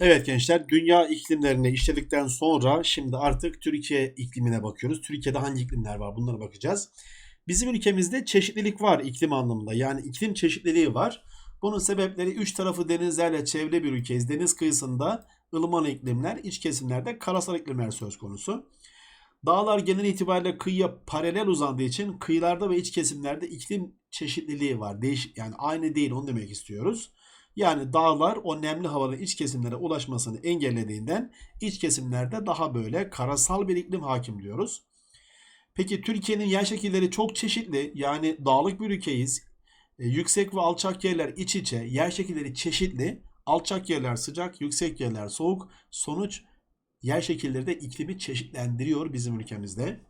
Evet gençler, dünya iklimlerini işledikten sonra şimdi artık Türkiye iklimine bakıyoruz. Türkiye'de hangi iklimler var bunlara bakacağız. Bizim ülkemizde çeşitlilik var iklim anlamında. Yani iklim çeşitliliği var. Bunun sebepleri üç tarafı denizlerle çevrili bir ülkeyiz. Deniz kıyısında ılıman iklimler, iç kesimlerde karasal iklimler söz konusu. Dağlar genel itibariyle kıyıya paralel uzandığı için kıyılarda ve iç kesimlerde iklim çeşitliliği var. Değiş yani aynı değil onu demek istiyoruz. Yani dağlar o nemli havanın iç kesimlere ulaşmasını engellediğinden iç kesimlerde daha böyle karasal bir iklim hakim diyoruz. Peki Türkiye'nin yer şekilleri çok çeşitli. Yani dağlık bir ülkeyiz. E, yüksek ve alçak yerler iç içe. Yer şekilleri çeşitli. Alçak yerler sıcak, yüksek yerler soğuk. Sonuç yer şekilleri de iklimi çeşitlendiriyor bizim ülkemizde.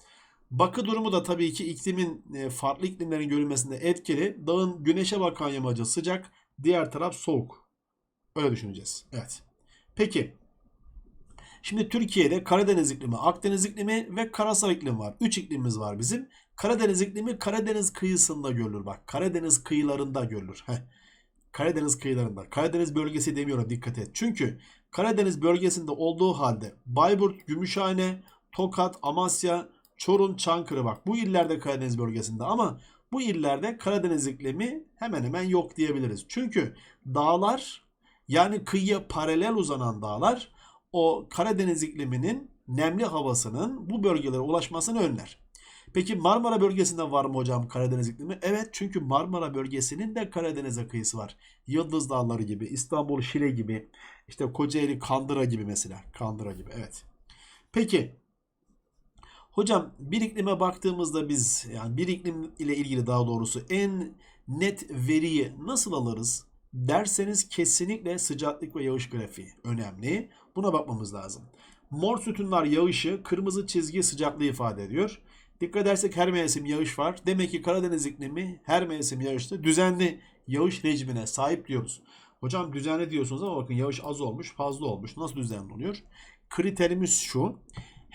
Bakı durumu da tabii ki iklimin e, farklı iklimlerin görülmesinde etkili. Dağın güneşe bakan yamacı sıcak, diğer taraf soğuk. Öyle düşüneceğiz. Evet. Peki. Şimdi Türkiye'de Karadeniz iklimi, Akdeniz iklimi ve karasal iklim var. Üç iklimimiz var bizim. Karadeniz iklimi Karadeniz kıyısında görülür. Bak Karadeniz kıyılarında görülür. Heh. Karadeniz kıyılarında. Karadeniz bölgesi demiyorum dikkat et. Çünkü Karadeniz bölgesinde olduğu halde Bayburt, Gümüşhane, Tokat, Amasya, Çorum, Çankırı bak bu illerde Karadeniz bölgesinde ama bu illerde Karadeniz iklimi hemen hemen yok diyebiliriz. Çünkü dağlar yani kıyıya paralel uzanan dağlar o Karadeniz ikliminin nemli havasının bu bölgelere ulaşmasını önler. Peki Marmara bölgesinde var mı hocam Karadeniz iklimi? Evet çünkü Marmara bölgesinin de Karadeniz'e kıyısı var. Yıldız Dağları gibi, İstanbul, Şile gibi, işte Kocaeli, Kandıra gibi mesela. Kandıra gibi evet. Peki hocam bir iklime baktığımızda biz yani bir iklim ile ilgili daha doğrusu en net veriyi nasıl alırız? Derseniz kesinlikle sıcaklık ve yağış grafiği önemli. Buna bakmamız lazım. Mor sütunlar yağışı, kırmızı çizgi sıcaklığı ifade ediyor. Dikkat edersek her mevsim yağış var. Demek ki Karadeniz iklimi her mevsim yağışlı. Düzenli yağış rejimine sahip diyoruz. Hocam düzenli diyorsunuz ama bakın yağış az olmuş, fazla olmuş. Nasıl düzenli oluyor? Kriterimiz şu.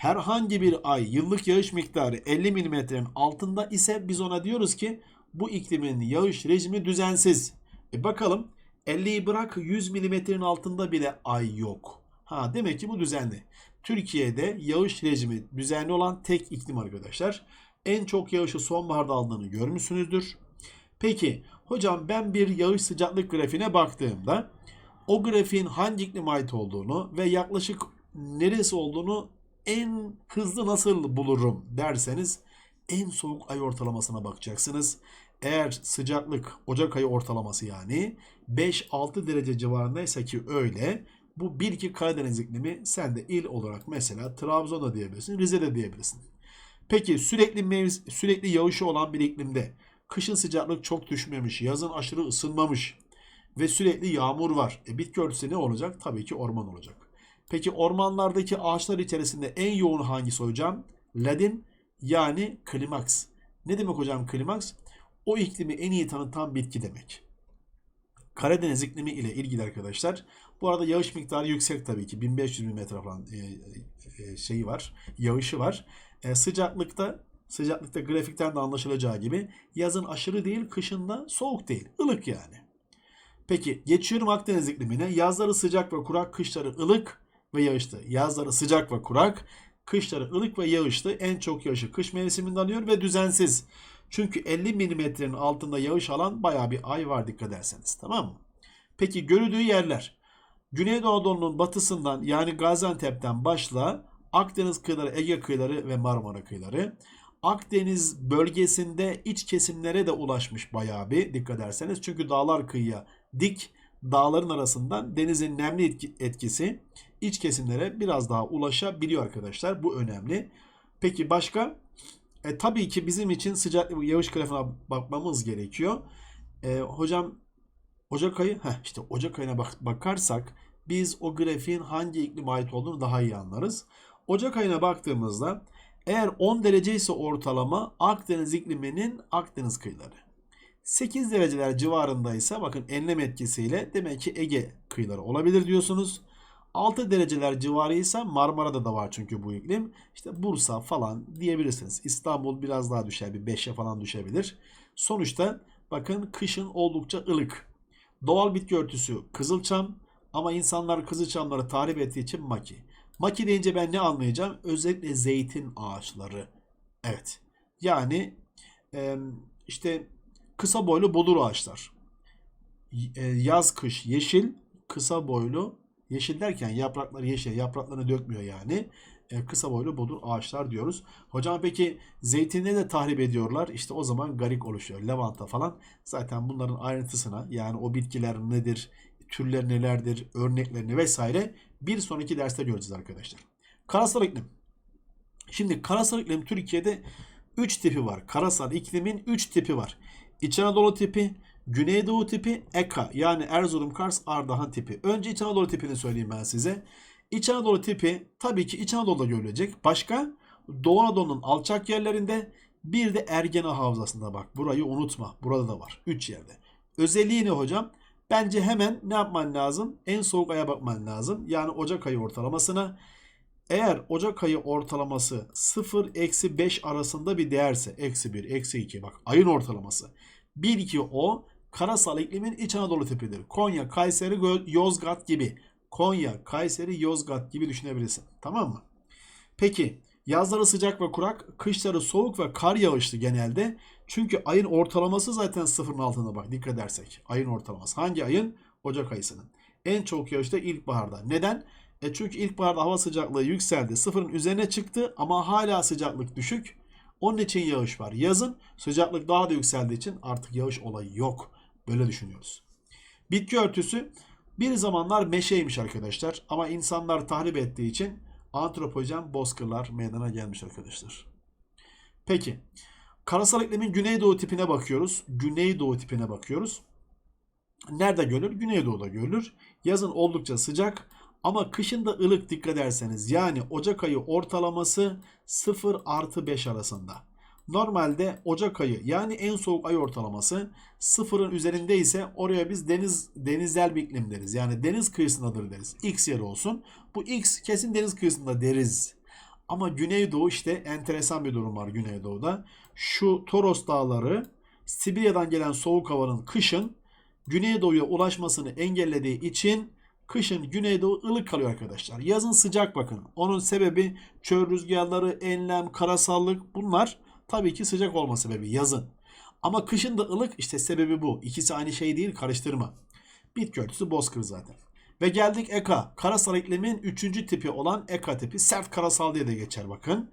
Herhangi bir ay yıllık yağış miktarı 50 milimetrenin altında ise biz ona diyoruz ki bu iklimin yağış rejimi düzensiz. E bakalım 50'yi bırak 100 milimetrenin altında bile ay yok. Ha demek ki bu düzenli. Türkiye'de yağış rejimi düzenli olan tek iklim arkadaşlar. En çok yağışı sonbaharda aldığını görmüşsünüzdür. Peki hocam ben bir yağış sıcaklık grafiğine baktığımda o grafiğin hangi iklime ait olduğunu ve yaklaşık neresi olduğunu en hızlı nasıl bulurum derseniz en soğuk ay ortalamasına bakacaksınız. Eğer sıcaklık Ocak ayı ortalaması yani 5-6 derece civarındaysa ki öyle bu 1-2 Karadeniz iklimi sen de il olarak mesela Trabzon'da diyebilirsin, Rize'de diyebilirsin. Peki sürekli mevz, sürekli yağışı olan bir iklimde kışın sıcaklık çok düşmemiş, yazın aşırı ısınmamış ve sürekli yağmur var. E bitki örtüsü ne olacak? Tabii ki orman olacak. Peki ormanlardaki ağaçlar içerisinde en yoğun hangisi hocam? Ladin yani klimaks. Ne demek hocam klimaks? O iklimi en iyi tanıtan bitki demek. Karadeniz iklimi ile ilgili arkadaşlar. Bu arada yağış miktarı yüksek tabii ki. 1500 mm falan e, e, şeyi var. Yağışı var. E, sıcaklıkta sıcaklıkta grafikten de anlaşılacağı gibi yazın aşırı değil, kışın da soğuk değil. ılık yani. Peki geçiyorum Akdeniz iklimine. Yazları sıcak ve kurak, kışları ılık ve yağışlı. Yazları sıcak ve kurak, kışları ılık ve yağışlı. En çok yağışı kış mevsiminde alıyor ve düzensiz. Çünkü 50 milimetrenin altında yağış alan bayağı bir ay var dikkat ederseniz. Tamam mı? Peki görüldüğü yerler. Güneydoğu Anadolu'nun batısından yani Gaziantep'ten başla Akdeniz kıyıları, Ege kıyıları ve Marmara kıyıları. Akdeniz bölgesinde iç kesimlere de ulaşmış bayağı bir dikkat ederseniz. Çünkü dağlar kıyıya dik dağların arasından denizin nemli etkisi iç kesimlere biraz daha ulaşabiliyor arkadaşlar. Bu önemli. Peki başka? E, tabii ki bizim için sıcaklık yağış grafiğine bakmamız gerekiyor. E, hocam Ocak ayı, heh, işte Ocak ayına bak, bakarsak biz o grafiğin hangi iklime ait olduğunu daha iyi anlarız. Ocak ayına baktığımızda eğer 10 derece ise ortalama Akdeniz ikliminin Akdeniz kıyıları. 8 dereceler civarındaysa bakın enlem etkisiyle demek ki Ege kıyıları olabilir diyorsunuz. 6 dereceler civarıysa Marmara'da da var çünkü bu iklim. İşte Bursa falan diyebilirsiniz. İstanbul biraz daha düşer. Bir 5'e falan düşebilir. Sonuçta bakın kışın oldukça ılık. Doğal bitki örtüsü Kızılçam, Ama insanlar Kızılçamları tahrip ettiği için maki. Maki deyince ben ne anlayacağım? Özellikle zeytin ağaçları. Evet. Yani işte kısa boylu bodur ağaçlar. E, Yaz kış yeşil, kısa boylu yeşil derken yaprakları yeşil, yapraklarını dökmüyor yani. E, kısa boylu bodur ağaçlar diyoruz. Hocam peki zeytini de tahrip ediyorlar. İşte o zaman garik oluşuyor. Lavanta falan. Zaten bunların ayrıntısına yani o bitkiler nedir, türler nelerdir, örneklerini vesaire bir sonraki derste göreceğiz arkadaşlar. Karasal iklim. Şimdi karasal iklim Türkiye'de 3 tipi var. Karasal iklimin 3 tipi var. İç Anadolu tipi, Güneydoğu tipi, EKA yani Erzurum, Kars, Ardahan tipi. Önce İç Anadolu tipini söyleyeyim ben size. İç Anadolu tipi tabii ki İç Anadolu'da görülecek. Başka Doğu Anadolu'nun alçak yerlerinde bir de Ergene Havzası'nda bak. Burayı unutma. Burada da var. 3 yerde. Özelliği ne hocam? Bence hemen ne yapman lazım? En soğuk aya bakman lazım. Yani Ocak ayı ortalamasına. Eğer Ocak ayı ortalaması 0-5 arasında bir değerse eksi 1, eksi 2 bak ayın ortalaması. 1-2 o karasal iklimin İç Anadolu tipidir. Konya, Kayseri, Yozgat gibi. Konya, Kayseri, Yozgat gibi düşünebilirsin. Tamam mı? Peki yazları sıcak ve kurak, kışları soğuk ve kar yağışlı genelde. Çünkü ayın ortalaması zaten sıfırın altında bak dikkat edersek. Ayın ortalaması. Hangi ayın? Ocak ayısının. En çok yağış da ilkbaharda. Neden? E çünkü ilkbaharda hava sıcaklığı yükseldi. Sıfırın üzerine çıktı ama hala sıcaklık düşük. Onun için yağış var. Yazın sıcaklık daha da yükseldiği için artık yağış olayı yok. Böyle düşünüyoruz. Bitki örtüsü bir zamanlar meşeymiş arkadaşlar. Ama insanlar tahrip ettiği için antropojen bozkırlar meydana gelmiş arkadaşlar. Peki. Karasal iklimin Güneydoğu tipine bakıyoruz. Güneydoğu tipine bakıyoruz. Nerede görülür? Güneydoğu'da görülür. Yazın oldukça sıcak ama kışın da ılık dikkat ederseniz. Yani Ocak ayı ortalaması 0 artı 5 arasında. Normalde Ocak ayı yani en soğuk ay ortalaması sıfırın üzerinde ise oraya biz deniz denizel bir iklim deriz. Yani deniz kıyısındadır deriz. X yeri olsun. Bu X kesin deniz kıyısında deriz. Ama Güneydoğu işte enteresan bir durum var Güneydoğu'da. Şu Toros Dağları Sibirya'dan gelen soğuk havanın kışın Güneydoğu'ya ulaşmasını engellediği için kışın Güneydoğu ılık kalıyor arkadaşlar. Yazın sıcak bakın. Onun sebebi çöl rüzgarları, enlem, karasallık bunlar tabii ki sıcak olma sebebi yazın. Ama kışın da ılık işte sebebi bu. İkisi aynı şey değil karıştırma. Bitki örtüsü bozkır zaten. Ve geldik Eka. Karasal iklimin 3. tipi olan Eka tipi. Sert karasal diye de geçer bakın.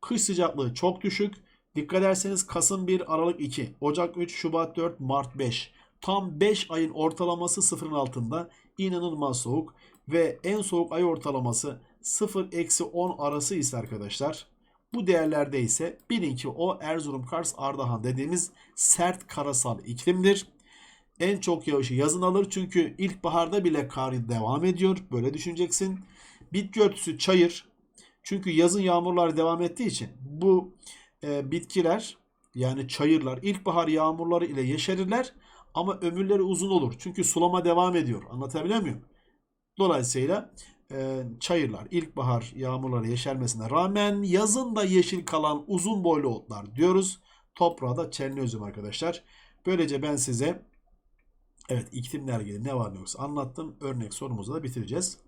Kış sıcaklığı çok düşük. Dikkat ederseniz Kasım 1, Aralık 2, Ocak 3, Şubat 4, Mart 5. Tam 5 ayın ortalaması sıfırın altında. İnanılmaz soğuk. Ve en soğuk ay ortalaması 0-10 arası ise arkadaşlar. Bu değerlerde ise bilin ki o Erzurum, Kars, Ardahan dediğimiz sert karasal iklimdir. En çok yağışı yazın alır çünkü ilkbaharda bile kar devam ediyor. Böyle düşüneceksin. Bitki örtüsü çayır. Çünkü yazın yağmurlar devam ettiği için bu e, bitkiler yani çayırlar ilkbahar yağmurları ile yeşerirler ama ömürleri uzun olur. Çünkü sulama devam ediyor. Anlatabiliyor muyum? Dolayısıyla e, çayırlar ilkbahar yağmurları yeşermesine rağmen yazın da yeşil kalan uzun boylu otlar diyoruz. Toprağa da çerniozum arkadaşlar. Böylece ben size evet iklimle ilgili ne var ne yoksa anlattım. Örnek sorumuzu da bitireceğiz.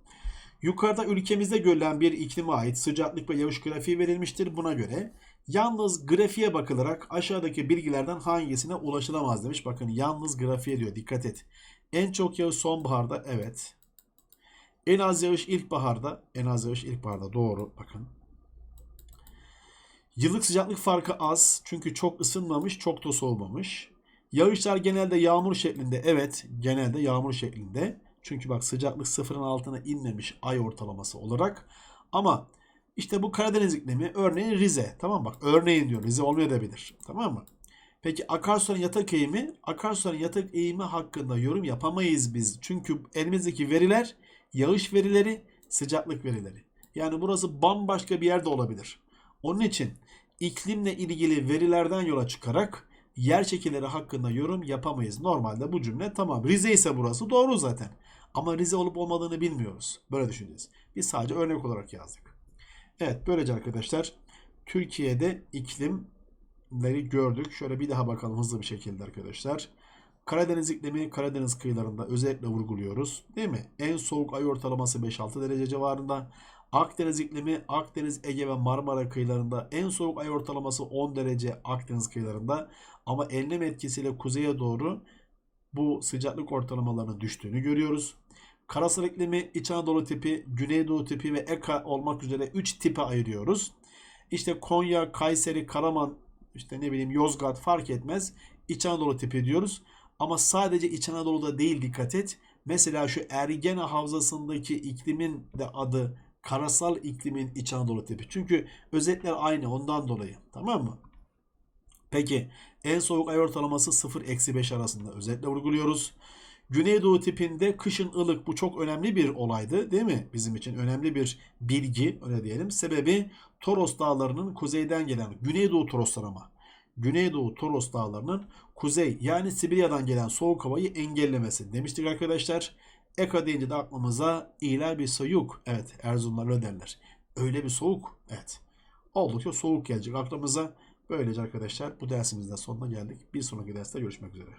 Yukarıda ülkemizde görülen bir iklime ait sıcaklık ve yağış grafiği verilmiştir. Buna göre yalnız grafiğe bakılarak aşağıdaki bilgilerden hangisine ulaşılamaz demiş. Bakın yalnız grafiğe diyor dikkat et. En çok yağış sonbaharda evet. En az yağış ilkbaharda. En az yağış ilkbaharda doğru bakın. Yıllık sıcaklık farkı az çünkü çok ısınmamış çok da soğumamış. Yağışlar genelde yağmur şeklinde evet genelde yağmur şeklinde. Çünkü bak sıcaklık sıfırın altına inmemiş ay ortalaması olarak. Ama işte bu Karadeniz iklimi örneğin Rize. Tamam bak örneğin diyor Rize olmayabilir. Tamam mı? Peki akarsuların yatak eğimi? Akarsuların yatak eğimi hakkında yorum yapamayız biz. Çünkü elimizdeki veriler yağış verileri, sıcaklık verileri. Yani burası bambaşka bir yerde olabilir. Onun için iklimle ilgili verilerden yola çıkarak yer şekilleri hakkında yorum yapamayız. Normalde bu cümle tamam. Rize ise burası doğru zaten. Ama Rize olup olmadığını bilmiyoruz. Böyle düşüneceğiz. Biz sadece örnek olarak yazdık. Evet böylece arkadaşlar Türkiye'de iklimleri gördük. Şöyle bir daha bakalım hızlı bir şekilde arkadaşlar. Karadeniz iklimi Karadeniz kıyılarında özellikle vurguluyoruz. Değil mi? En soğuk ay ortalaması 5-6 derece civarında. Akdeniz iklimi Akdeniz, Ege ve Marmara kıyılarında en soğuk ay ortalaması 10 derece Akdeniz kıyılarında. Ama enlem etkisiyle kuzeye doğru bu sıcaklık ortalamalarının düştüğünü görüyoruz. Karasal iklimi İç Anadolu tipi, Güneydoğu tipi ve Eka olmak üzere 3 tipe ayırıyoruz. İşte Konya, Kayseri, Karaman, işte ne bileyim Yozgat fark etmez. İç Anadolu tipi diyoruz. Ama sadece İç Anadolu'da değil dikkat et. Mesela şu Ergene Havzası'ndaki iklimin de adı karasal iklimin İç Anadolu tipi. Çünkü özetler aynı ondan dolayı. Tamam mı? Peki en soğuk ay ortalaması 0-5 arasında özetle vurguluyoruz. Güneydoğu tipinde kışın ılık bu çok önemli bir olaydı değil mi? Bizim için önemli bir bilgi öyle diyelim. Sebebi Toros dağlarının kuzeyden gelen Güneydoğu Toroslar ama. Güneydoğu Toros dağlarının kuzey yani Sibirya'dan gelen soğuk havayı engellemesi demiştik arkadaşlar. Eka deyince de aklımıza iyiler bir soğuk. Evet Erzurumlar öyle derler. Öyle bir soğuk. Evet. Oldukça soğuk gelecek aklımıza. Böylece arkadaşlar bu dersimizin de sonuna geldik. Bir sonraki derste görüşmek üzere.